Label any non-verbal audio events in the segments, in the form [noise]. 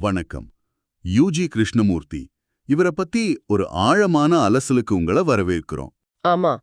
வணக்கம். யூஜி கிருஷ்ணமூர்த்தி இவரை பத்தி ஒரு ஆழமான அலசலுக்கு உங்களை வரவேற்கிறோம். ஆமா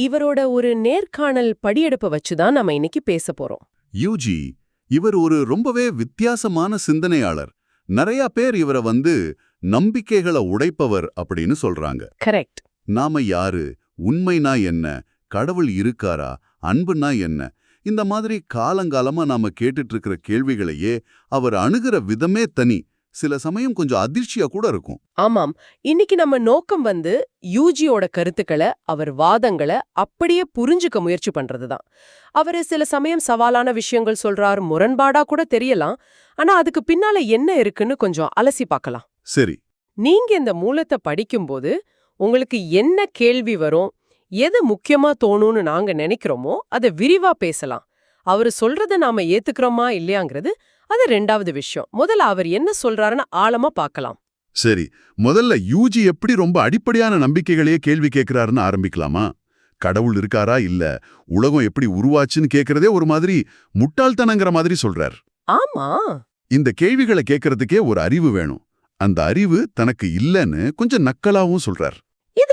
இவரோட ஒரு நேர்காணல் படியெடுப்ப வச்சுதான் நம்ம இன்னைக்கு பேச போறோம். யூஜி இவர் ஒரு ரொம்பவே வித்தியாசமான சிந்தனையாளர். நிறைய பேர் இவரை வந்து நம்பிக்கைகளை உடைப்பவர் அப்படின்னு சொல்றாங்க. கரெக்ட். நாம யாரு? உண்மைனா என்ன? கடவுள் இருக்காரா? அன்புனா என்ன? இந்த மாதிரி காலங்காலமா நாம கேட்டுட்டு இருக்கிற கேள்விகளையே அவர் அணுகிற விதமே தனி. சில சமயம் கொஞ்சம் அதிர்ச்சியா கூட இருக்கும். ஆமாம். இன்னைக்கு நம்ம நோக்கம் வந்து யூஜியோட கருத்துக்களை அவர் வாதங்களை அப்படியே புரிஞ்சுக்க முயற்சி பண்றதுதான். அவரு சில சமயம் சவாலான விஷயங்கள் சொல்றார் முரண்பாடா கூட தெரியலாம். ஆனா அதுக்கு பின்னால என்ன இருக்குன்னு கொஞ்சம் அலசி பார்க்கலாம். சரி. நீங்க இந்த மூலத்தை படிக்கும்போது உங்களுக்கு என்ன கேள்வி வரும்? எது முக்கியமா தோணும்னு நாங்க நினைக்கிறோமோ அதை விரிவா பேசலாம். அவரு சொல்றத நாம ஏத்துக்கிறோமா இல்லையாங்கிறது அது ரெண்டாவது விஷயம். முதல்ல அவர் என்ன சொல்றாருன்னு ஆழமா பார்க்கலாம். சரி முதல்ல யூஜி எப்படி ரொம்ப அடிப்படையான நம்பிக்கைகளையே கேள்வி கேட்கிறாருன்னு ஆரம்பிக்கலாமா? கடவுள் இருக்காரா இல்ல? உலகம் எப்படி உருவாச்சுன்னு கேக்குறதே ஒரு மாதிரி முட்டாள்தனங்கிற மாதிரி சொல்றார். ஆமா. இந்த கேள்விகளை கேட்கறதுக்கே ஒரு அறிவு வேணும். அந்த அறிவு தனக்கு இல்லைன்னு கொஞ்சம் நக்கலாவும் சொல்றார்.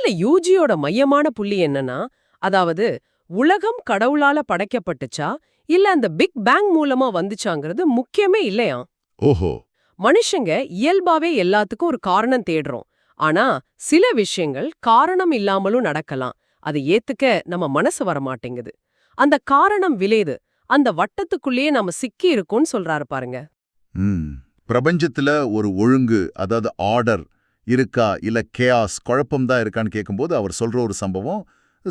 இதுல யூஜியோட மையமான புள்ளி என்னன்னா அதாவது உலகம் கடவுளால படைக்கப்பட்டுச்சா இல்ல அந்த பிக் பேங் மூலமா வந்துச்சாங்கிறது முக்கியமே இல்லையா? ஓஹோ. மனுஷங்க இயல்பாவே எல்லாத்துக்கும் ஒரு காரணம் தேடுறோம். ஆனா சில விஷயங்கள் காரணம் இல்லாமலும் நடக்கலாம். அதை ஏத்துக்க நம்ம மனசு வர மாட்டேங்குது அந்த காரணம் விளையுது. அந்த வட்டத்துக்குள்ளேயே நம்ம சிக்கி இருக்கோம்னு சொல்றாரு பாருங்க. பிரபஞ்சத்துல ஒரு ஒழுங்கு அதாவது ஆர்டர் இருக்கா இல்ல கேஆஸ் குழப்பம்தான் இருக்கான்னு கேட்கும்போது அவர் சொல்ற ஒரு சம்பவம்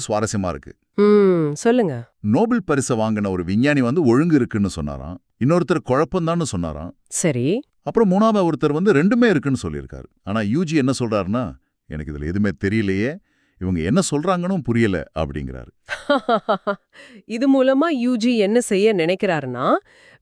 சுவாரஸ்யமா இருக்கு. சொல்லுங்க. நோபல் பரிசை வாங்கின ஒரு விஞ்ஞானி வந்து ஒழுங்கு இருக்குன்னு சொன்னாராம். இன்னொருத்தர் குழப்பம்தான்னு சொன்னாராம். சரி. அப்புறம் மூணாவது ஒருத்தர் வந்து ரெண்டுமே இருக்குன்னு சொல்லியிருக்காரு. ஆனா யூஜி என்ன சொல்றாருன்னா எனக்கு இதுல எதுவுமே தெரியலையே. இவங்க என்ன சொல்றாங்கன்னு புரியல அப்படிங்கிறாரு. இது மூலமா யூஜி என்ன செய்ய நினைக்கிறாருன்னா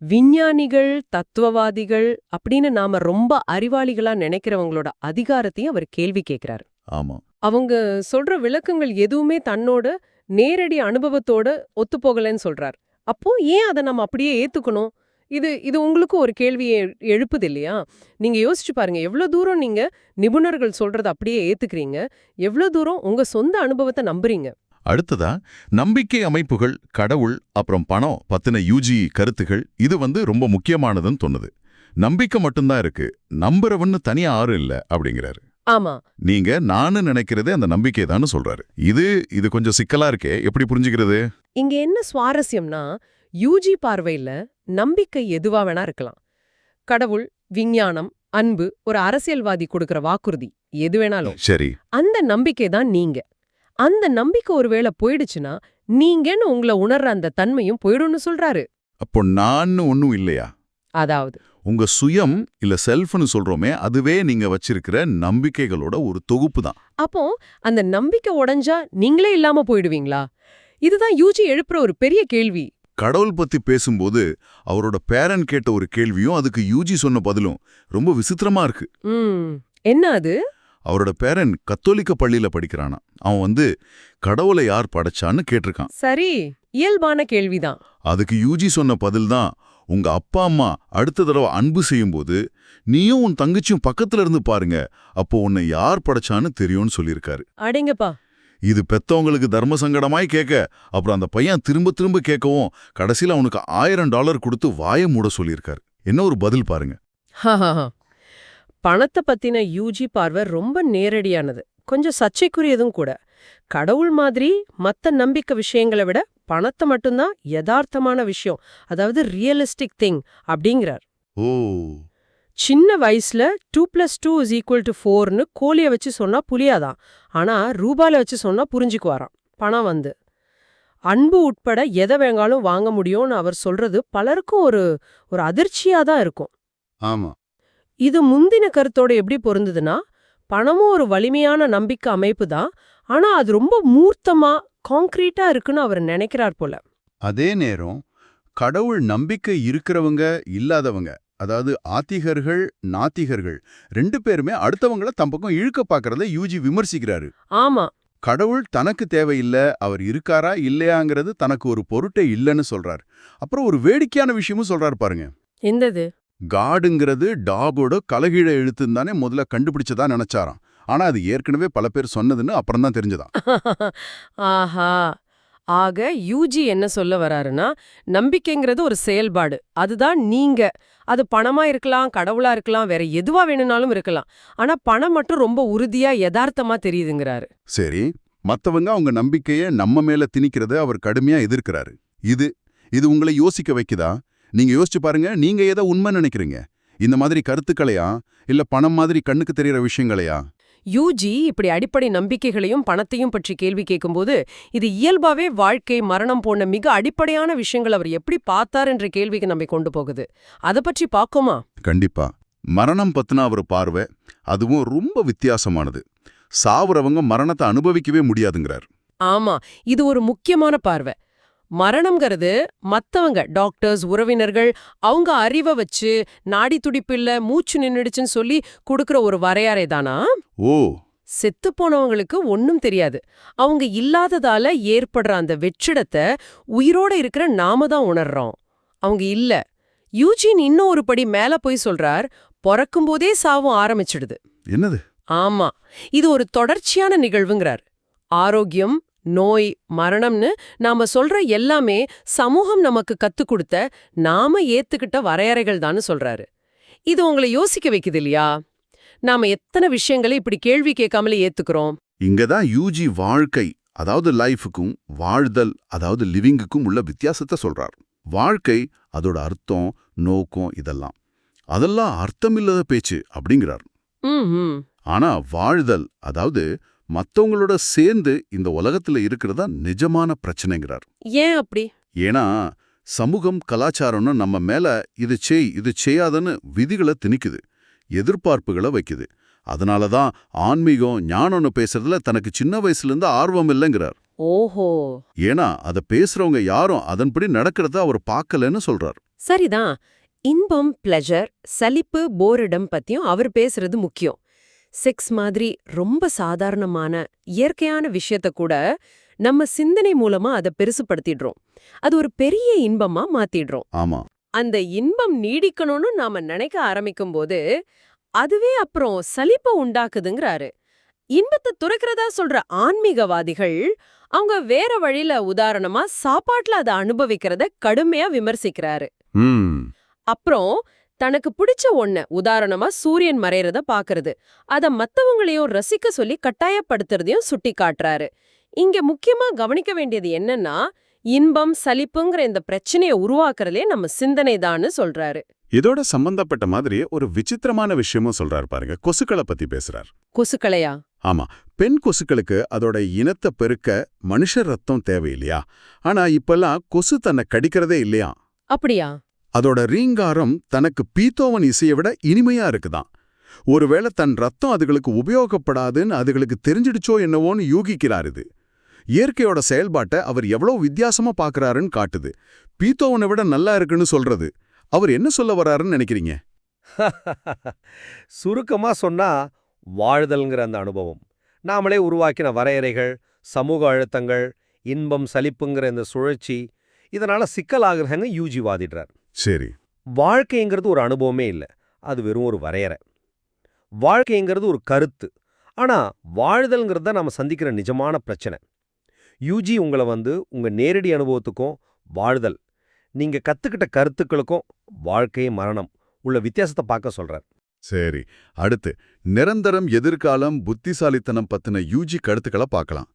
விஞ்ஞானிகள் தத்துவவாதிகள் அப்படின்னு நாம ரொம்ப அறிவாளிகளா நினைக்கிறவங்களோட அதிகாரத்தையும் அவர் கேள்வி கேட்கிறாரு. ஆமா. அவங்க சொல்ற விளக்கங்கள் எதுவுமே தன்னோட நேரடி அனுபவத்தோட ஒத்துப்போகலைன்னு சொல்றார். அப்போ ஏன் அதை நம்ம அப்படியே ஏத்துக்கணும்? இது இது உங்களுக்கு ஒரு கேள்வியை எழுப்புது இல்லையா? நீங்க யோசிச்சு பாருங்க எவ்வளவு தூரம் நீங்க நிபுணர்கள் சொல்றத அப்படியே ஏத்துக்கிறீங்க? எவ்வளவு தூரம் உங்க சொந்த அனுபவத்தை நம்புறீங்க? அடுத்ததா நம்பிக்கை அமைப்புகள் கடவுள் அப்புறம் பணம் பத்தின யூஜி கருத்துகள் இது வந்து ரொம்ப முக்கியமானதுன்னு தோணுது. நம்பிக்கை மட்டும்தான் இருக்கு. நம்புறவன்னு தனியா ஆறு இல்ல அப்படிங்கிறாரு. ஆமா. நீங்க நானு நினைக்கிறதே அந்த நம்பிக்கை தான் சொல்றாரு. இது இது கொஞ்சம் சிக்கலா இருக்கே எப்படி புரிஞ்சுக்கிறது? இங்க என்ன சுவாரஸ்யம்னா யூஜி பார்வையில நம்பிக்கை எதுவா வேணா இருக்கலாம். கடவுள் விஞ்ஞானம் அன்பு ஒரு அரசியல்வாதி கொடுக்கிற வாக்குறுதி எது வேணாலும். சரி. அந்த நம்பிக்கை தான் நீங்க. அந்த நம்பிக்கை ஒருவேளை போயிடுச்சுன்னா நீங்கன்னு உங்களை உணர்ற அந்த தன்மையும் போயிடும்னு சொல்றாரு. அப்போ நான் ஒன்னும் இல்லையா? அதாவது? உங்க சுயம் இல்ல செல்ஃப்னு சொல்றோமே அதுவே நீங்க வச்சிருக்கிற நம்பிக்கைகளோட ஒரு தொகுப்பு தான். அப்போ அந்த நம்பிக்கை உடைஞ்சா நீங்களே இல்லாம போயிடுவீங்களா? இதுதான் யூஜி எழுப்புற ஒரு பெரிய கேள்வி. கடவுள் பத்தி பேசும்போது அவரோட பேரன் கேட்ட ஒரு கேள்வியும் அதுக்கு யூஜி சொன்ன பதிலும் ரொம்ப விசித்திரமா இருக்கு. என்ன அது? அவரோட பேரன் கத்தோலிக்க பள்ளியில படிக்கிறானா. அவன் வந்து கடவுளை யார் படைச்சான்னு கேட்டிருக்கான். சரி இயல்பான கேள்விதான். அதுக்கு யூஜி சொன்ன பதில் தான் உங்க அப்பா அம்மா அடுத்த தடவை அன்பு செய்யும்போது நீயும் உன் தங்கச்சியும் பக்கத்துல இருந்து பாருங்க அப்போ உன்னை யார் படைச்சான்னு தெரியும்னு சொல்லியிருக்காரு. அடேங்கப்பா. இது பெத்தவங்களுக்கு தர்ம சங்கடமாய் கேட்க அப்புறம் அந்த பையன் திரும்ப திரும்ப கேட்கவும் கடைசியில அவனுக்கு ஆயிரம் டாலர் கொடுத்து வாயை மூட சொல்லியிருக்காரு. என்ன ஒரு பதில் பாருங்க. பணத்தை பத்தின யூஜி பார்வை ரொம்ப நேரடியானது. கொஞ்சம் சர்ச்சைக்குரியதும் கூட. கடவுள் மாதிரி மத்த நம்பிக்கை விஷயங்களை விட பணத்தை மட்டும்தான் யதார்த்தமான விஷயம். அதாவது ரியலிஸ்டிக் திங் அப்படிங்கிறார். ஓ. சின்ன வயசுல two plus two is equal to ஃபோர்னு கோழிய வச்சு சொன்னா புரியாதான் ஆனா ரூபால வச்சு சொன்னா புரிஞ்சுக்குவாராம். பணம் வந்து. அன்பு உட்பட எதை வேணாலும் வாங்க முடியும்னு அவர் சொல்றது பலருக்கும் ஒரு ஒரு அதிர்ச்சியா தான் இருக்கும். ஆமா. இது முந்தின கருத்தோட எப்படி பொருந்ததுன்னா பணமும் ஒரு வலிமையான நம்பிக்கை அமைப்பு தான். ஆனா அது ரொம்ப மூர்த்தமா காங்க்ரீட்டா இருக்குன்னு அவர் நினைக்கிறார் போல. அதே நேரம் கடவுள் நம்பிக்கை இருக்கிறவங்க இல்லாதவங்க அதாவது ஆத்திகர்கள் நாத்திகர்கள் ரெண்டு பேருமே அடுத்தவங்கள தம் பக்கம் இழுக்க பார்க்கறத யூஜி விமர்சிக்கிறாரு. ஆமா. கடவுள் தனக்கு தேவையில்ல அவர் இருக்காரா இல்லையாங்கிறது தனக்கு ஒரு பொருட்டே இல்லைன்னு சொல்றார். அப்புறம் ஒரு வேடிக்கையான விஷயமும் சொல்றாரு பாருங்க. எந்தது? காடுங்கிறது டாகோட கலகீழ எழுத்துன்னு தானே முதல்ல கண்டுபிடிச்சதா நினைச்சாராம். ஆனா அது ஏற்கனவே பல பேர் சொன்னதுன்னு அப்புறம் தான் தெரிஞ்சதாம் [laughs] ஆஹா. ஆக யூஜி என்ன சொல்ல வராருன்னா நம்பிக்கைங்கிறது ஒரு செயல்பாடு. அதுதான் நீங்க. அது பணமா இருக்கலாம் கடவுளா இருக்கலாம் வேற எதுவா வேணும்னாலும் இருக்கலாம். ஆனா பணம் மட்டும் ரொம்ப உறுதியா யதார்த்தமா தெரியுதுங்கிறாரு. சரி மத்தவங்க அவங்க நம்பிக்கைய நம்ம மேல திணிக்கிறத அவர் கடுமையா எதிர்க்கிறாரு. இது இது உங்களை யோசிக்க வைக்குதா? நீங்க யோசிச்சு பாருங்க நீங்க எதை உண்மை நினைக்கிறீங்க. இந்த மாதிரி கருத்துக்களையா? இல்ல பணம் மாதிரி கண்ணுக்கு தெரியற விஷயங்களையா? யூஜி இப்படி அடிப்படை நம்பிக்கைகளையும் பணத்தையும் பற்றி கேள்வி கேட்கும்போது இது இயல்பாவே வாழ்க்கை மரணம் போன்ற மிக அடிப்படையான விஷயங்கள் அவர் எப்படி பார்த்தார் என்ற கேள்விக்கு நம்மை கொண்டு போகுது. அதை பற்றி பார்க்கோமா? கண்டிப்பா. மரணம் பத்தின அவர் பார்வை அதுவும் ரொம்ப வித்தியாசமானது. சாவுறவங்க மரணத்தை அனுபவிக்கவே முடியாதுங்கிறார். ஆமா இது ஒரு முக்கியமான பார்வை. மரணம்ங்கிறது மத்தவங்க டாக்டர்ஸ் உறவினர்கள் அவங்க அறிவை வச்சு நாடி துடிப்பில்ல மூச்சு நின்னுடுச்சுன்னு சொல்லி கொடுக்கற ஒரு வரையறை தானா? ஓ. செத்து போனவங்களுக்கு ஒன்னும் தெரியாது. அவங்க இல்லாததால ஏற்படுற அந்த வெற்றிடத்தை உயிரோட இருக்கிற நாம தான் உணர்றோம். அவங்க இல்ல. யூஜின் இன்னும் ஒரு படி மேல போய் சொல்றார் பொறக்கும்போதே சாவும் ஆரம்பிச்சிடுது. என்னது? ஆமா. இது ஒரு தொடர்ச்சியான நிகழ்வுங்கிறார். ஆரோக்கியம் நோய் மரணம்னு நாம சொல்ற எல்லாமே சமூகம் நமக்கு கத்துக் கொடுத்த நாம ஏத்துக்கிட்ட வரையறைகள் தான்னு சொல்றாரு. இது உங்களை யோசிக்க வைக்குது இல்லையா? நாம எத்தனை விஷயங்களை இப்படி கேள்வி கேட்காமலே ஏத்துக்கிறோம்? இங்கதான் யூஜி வாழ்க்கை அதாவது லைஃபுக்கும் வாழ்தல் அதாவது லிவிங்குக்கும் உள்ள வித்தியாசத்தை சொல்றார். வாழ்க்கை அதோட அர்த்தம் நோக்கம் இதெல்லாம். அதெல்லாம் அர்த்தமில்லாத பேச்சு அப்படிங்கிறார். ஆனா வாழ்தல் அதாவது மத்தவங்களோட சேர்ந்து இந்த உலகத்துல இருக்கிறதா நிஜமான பிரச்சனைங்கிறார். ஏன் அப்படி? ஏன்னா சமூகம் கலாச்சாரம்னு நம்ம மேல இது செய் இது செய்யாதன்னு விதிகளை திணிக்குது எதிர்பார்ப்புகளை வைக்குது. அதனால தான் ஆன்மீகம் ஞானம்னு பேசுறதுல தனக்கு சின்ன வயசுல இருந்து ஆர்வம் இல்லைங்கிறார். ஓஹோ. ஏன்னா அத பேசுறவங்க யாரும் அதன்படி நடக்கிறத அவர் பார்க்கலன்னு சொல்றார். சரிதான். இன்பம் பிளஷர் சலிப்பு போரிடம் பத்தியும் அவர் பேசுறது முக்கியம். செக்ஸ் மாதிரி ரொம்ப சாதாரணமான இயற்கையான விஷயத்த கூட நம்ம சிந்தனை மூலமா அதை பெருசுப்படுத்திடுறோம் அது ஒரு பெரிய இன்பமா மாத்திடுறோம். ஆமா. அந்த இன்பம் நீடிக்கணும்னு நாம நினைக்க ஆரம்பிக்கும் போது அதுவே அப்புறம் சலிப்பை உண்டாக்குதுங்கிறாரு. இன்பத்தை துறக்கிறதா சொல்ற ஆன்மீகவாதிகள் அவங்க வேற வழியில உதாரணமா சாப்பாட்டுல அதை அனுபவிக்கிறத கடுமையா விமர்சிக்கிறாரு. அப்புறம் தனக்கு பிடிச்ச ஒண்ண. உதாரணமா சூரியன் மறையறத பாக்குறது. அத மத்தவங்களையும் ரசிக்க சொல்லி கட்டாயப்படுத்துறதையும் சுட்டி காட்டுறாரு. இங்க முக்கியமா கவனிக்க வேண்டியது என்னன்னா இன்பம் சலிப்புங்கிற இந்த பிரச்சனையை உருவாக்குறதே நம்ம சிந்தனை சொல்றாரு. இதோட சம்பந்தப்பட்ட மாதிரி ஒரு விசித்திரமான விஷயமும் சொல்றாரு பாருங்க. கொசுக்களை பத்தி பேசுறார். கொசுக்களையா? ஆமா. பெண் கொசுக்களுக்கு அதோட இனத்தை பெருக்க மனுஷ ரத்தம் தேவையில்லையா? ஆனா இப்பெல்லாம் கொசு தன்னை கடிக்கிறதே இல்லையா? அப்படியா? அதோட ரீங்காரம் தனக்கு பீத்தோவன் இசையை விட இனிமையா இருக்குதாம் ஒருவேளை தன் ரத்தம் அதுகளுக்கு உபயோகப்படாதுன்னு அதுகளுக்கு தெரிஞ்சிடுச்சோ என்னவோன்னு யூகிக்கிறார் இது. இயற்கையோட செயல்பாட்டை அவர் எவ்வளோ வித்தியாசமா பார்க்கறாருன்னு காட்டுது. பீத்தோவனை விட நல்லா இருக்குன்னு சொல்றது. அவர் என்ன சொல்ல வராருன்னு நினைக்கிறீங்க? [laughs] சுருக்கமா சொன்னா வாழ்தல்ங்கிற அந்த அனுபவம். நாமளே உருவாக்கின வரையறைகள் சமூக அழுத்தங்கள் இன்பம் சலிப்புங்கிற இந்த சுழற்சி இதனால சிக்கலாகிறவங்க யூஜி வாதிடுறார். சரி. வாழ்க்கைங்கிறது ஒரு அனுபவமே இல்லை. அது வெறும் ஒரு வரையறை. வாழ்க்கைங்கிறது ஒரு கருத்து. ஆனா வாழ்தல்ங்கிறது தான் நம்ம சந்திக்கிற நிஜமான பிரச்சனை. யூஜி உங்களை வந்து உங்க நேரடி அனுபவத்துக்கும் வாழ்தல். நீங்க கத்துக்கிட்ட கருத்துக்களுக்கும் வாழ்க்கை மரணம். உள்ள வித்தியாசத்தை பார்க்க சொல்றார் சரி. அடுத்து நிரந்தரம் எதிர்காலம் புத்திசாலித்தனம் பத்தின யூஜி கருத்துக்களை பார்க்கலாம்.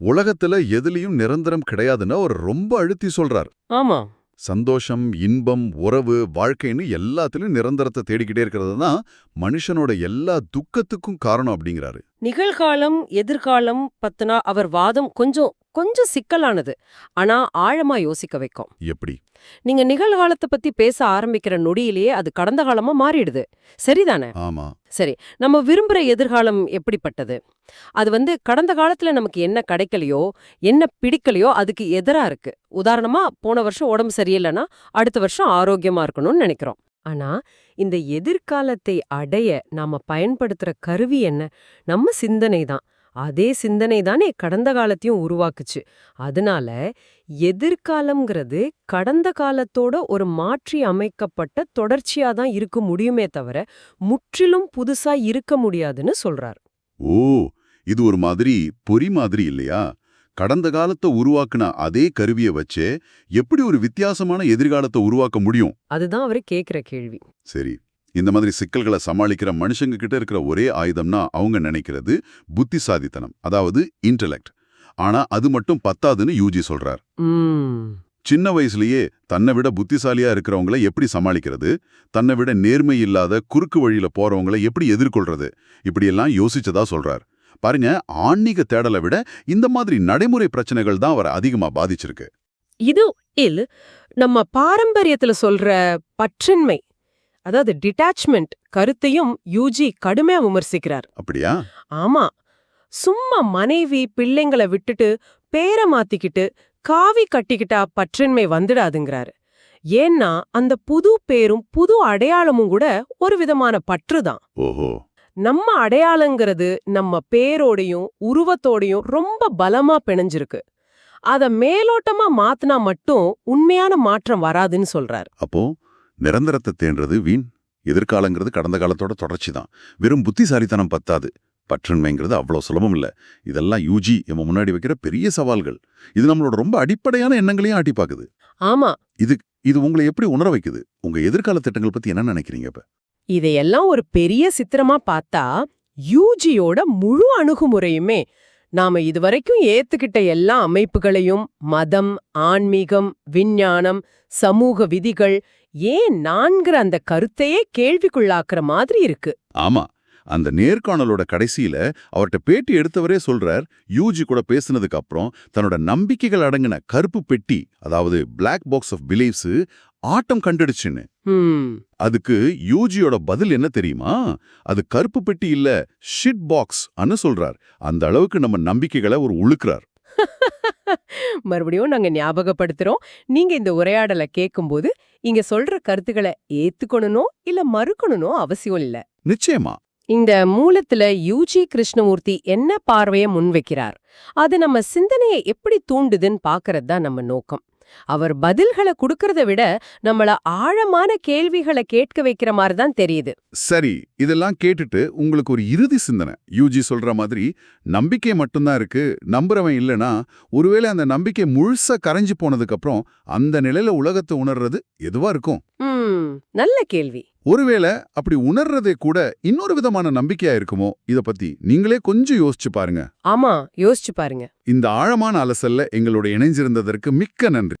உலகத்துல எதுலயும் நிரந்தரம் கிடையாதுன்னு அவர் ரொம்ப அழுத்தி சொல்றார். ஆமா. சந்தோஷம் இன்பம் உறவு வாழ்க்கைன்னு எல்லாத்துலயும் நிரந்தரத்தை தேடிக்கிட்டே இருக்கிறது தான் மனுஷனோட எல்லா துக்கத்துக்கும் காரணம் அப்படிங்கிறாரு. நிகழ்காலம் எதிர்காலம் பத்தினா அவர் வாதம் கொஞ்சம் கொஞ்சம் சிக்கலானது. ஆனா ஆழமா யோசிக்க வைக்கும். எப்படி? நீங்க நிகழ்காலத்தை பத்தி பேச ஆரம்பிக்கிற நொடியிலேயே அது கடந்த காலமா மாறிடுது. சரிதானே? ஆமா. சரி நம்ம விரும்புற எதிர்காலம் எப்படிப்பட்டது? அது வந்து கடந்த காலத்துல நமக்கு என்ன கிடைக்கலையோ என்ன பிடிக்கலையோ அதுக்கு எதிரா இருக்கு. உதாரணமா போன வருஷம் உடம்பு சரியில்லைன்னா அடுத்த வருஷம் ஆரோக்கியமா இருக்கணும்னு நினைக்கிறோம். ஆனா இந்த எதிர்காலத்தை அடைய நாம பயன்படுத்துற கருவி என்ன? நம்ம சிந்தனை தான். அதே சிந்தனை தானே கடந்த காலத்தையும் உருவாக்குச்சு. அதனால எதிர்காலம்ங்கிறது கடந்த காலத்தோட ஒரு மாற்றி அமைக்கப்பட்ட தொடர்ச்சியா தான் இருக்க முடியுமே தவிர முற்றிலும் புதுசா இருக்க முடியாதுன்னு சொல்றார். ஓ இது ஒரு மாதிரி பொறி மாதிரி இல்லையா? கடந்த காலத்தை உருவாக்குன அதே கருவியை வச்சே எப்படி ஒரு வித்தியாசமான எதிர்காலத்தை உருவாக்க முடியும்? அதுதான் அவரு கேக்குற கேள்வி. சரி இந்த மாதிரி சிக்கல்களை சமாளிக்கிற மனுஷங்க கிட்ட இருக்கிற ஒரே ஆயுதம்னா அவங்க நினைக்கிறது புத்திசாலித்தனம் அதாவது இன்டெலெக்ட் ஆனா அது மட்டும் பத்தாதுன்னு யூஜி சொல்றார். சின்ன வயசுலயே தன்னை விட புத்திசாலியா இருக்கிறவங்கள எப்படி சமாளிக்கிறது? தன்னை விட நேர்மை இல்லாத குறுக்கு வழியில போறவங்கள எப்படி எதிர்கொள்றது? இப்படியெல்லாம் யோசிச்சதா சொல்றார். பாருங்க ஆன்மீக தேடலை விட இந்த மாதிரி நடைமுறை பிரச்சனைகள் தான் அவரை அதிகமா பாதிச்சிருக்கு. இது இல் நம்ம பாரம்பரியத்துல சொல்ற பற்றின்மை அதாவது டிட்டாச்மெண்ட் கருத்தையும் யூஜி கடுமையா விமர்சிக்கிறார். அப்படியா? ஆமா. சும்மா மனைவி பிள்ளைங்கள விட்டுட்டு பேரை மாத்திக்கிட்டு காவி கட்டிக்கிட்டா பற்றின்மை வந்துடாதுங்கிறாரு. ஏன்னா அந்த புது பேரும் புது அடையாளமும் கூட ஒரு விதமான பற்றுதான். ஓஹோ. நம்ம அடையாளங்கிறது நம்ம பேரோடையும் உருவத்தோடையும் ரொம்ப பலமா பிணைஞ்சிருக்கு. அத மேலோட்டமா மாத்துனா மட்டும் உண்மையான மாற்றம் வராதுன்னு சொல்றாரு. அப்போ நிரந்தரத்தை தேன்றது வீண். எதிர்காலங்கிறது கடந்த காலத்தோட தொடர்ச்சி தான். வெறும் புத்திசாலித்தனம் பத்தாது. பற்றின்மைங்கிறது அவ்வளோ சுலபம் இல்ல. இதெல்லாம் யூஜி நம்ம முன்னாடி வைக்கிற பெரிய சவால்கள். இது நம்மளோட ரொம்ப அடிப்படையான எண்ணங்களையும் ஆட்டி பாக்குது. ஆமா. இது உங்களை எப்படி உணர வைக்குது? உங்க எதிர்கால திட்டங்கள் பத்தி என்ன நினைக்கிறீங்க இப்ப? இதையெல்லாம் ஒரு பெரிய சித்திரமா பார்த்தா யூஜியோட முழு அணுகுமுறையுமே. நாம இதுவரைக்கும் ஏத்துக்கிட்ட எல்லா அமைப்புகளையும் மதம் ஆன்மீகம் விஞ்ஞானம் சமூக விதிகள் ஏன் நான்கிற அந்த கருத்தையே கேள்விக்குள்ளாக்குற மாதிரி இருக்கு. ஆமா. அந்த நேர்காணலோட கடைசியில அவர்ட்ட பேட்டி எடுத்தவரே சொல்றார் யூஜி கூட பேசுனதுக்கு அப்புறம் தன்னோட நம்பிக்கைகள் அடங்கின கருப்பு பெட்டி அதாவது Black பாக்ஸ் ஆஃப் பிலீவ்ஸ் ஆட்டம் கண்டுடுச்சுன்னு. அதுக்கு யூஜியோட பதில் என்ன தெரியுமா? அது கருப்பு பெட்டி இல்ல ஷிட் பாக்ஸ் அன்னு சொல்றார். அந்த அளவுக்கு நம்ம நம்பிக்கைகளை ஒரு உழுக்குறார். [laughs] மறுபடியும் நாங்க ஞாபகப்படுத்துறோம். நீங்க இந்த உரையாடலை கேட்கும்போது இங்க சொல்ற கருத்துக்களை ஏத்துக்கணுனோ இல்ல மறுக்கணுனோ அவசியம் இல்ல. நிச்சயமா. இந்த மூலத்துல யூஜி கிருஷ்ணமூர்த்தி என்ன பார்வைய முன்வைக்கிறார்? அது நம்ம சிந்தனையை எப்படி தூண்டுதுன்னு பாக்குறது தான் நம்ம நோக்கம். அவர் பதில்களை கொடுக்கறத விட நம்மள ஆழமான கேள்விகளை கேட்க வைக்கிற மாதிரி தான் தெரியுது. சரி இதெல்லாம் கேட்டுட்டு உங்களுக்கு ஒரு இறுதி சிந்தனை. யூஜி சொல்ற மாதிரி நம்பிக்கை மட்டும்தான் இருக்கு. நம்புறவன் இல்லனா ஒருவேளை அந்த நம்பிக்கை முழுசா கரைஞ்சு போனதுக்கு அப்புறம் அந்த நிலையில உலகத்தை உணர்றது எதுவா இருக்கும்? நல்ல கேள்வி. ஒருவேளை அப்படி உணர்றதே கூட இன்னொரு விதமான நம்பிக்கையா இருக்குமோ? இத பத்தி நீங்களே கொஞ்சம் யோசிச்சு பாருங்க. ஆமா யோசிச்சு பாருங்க. இந்த ஆழமான அலசல்ல எங்களோட இணைஞ்சிருந்ததற்கு மிக்க நன்றி.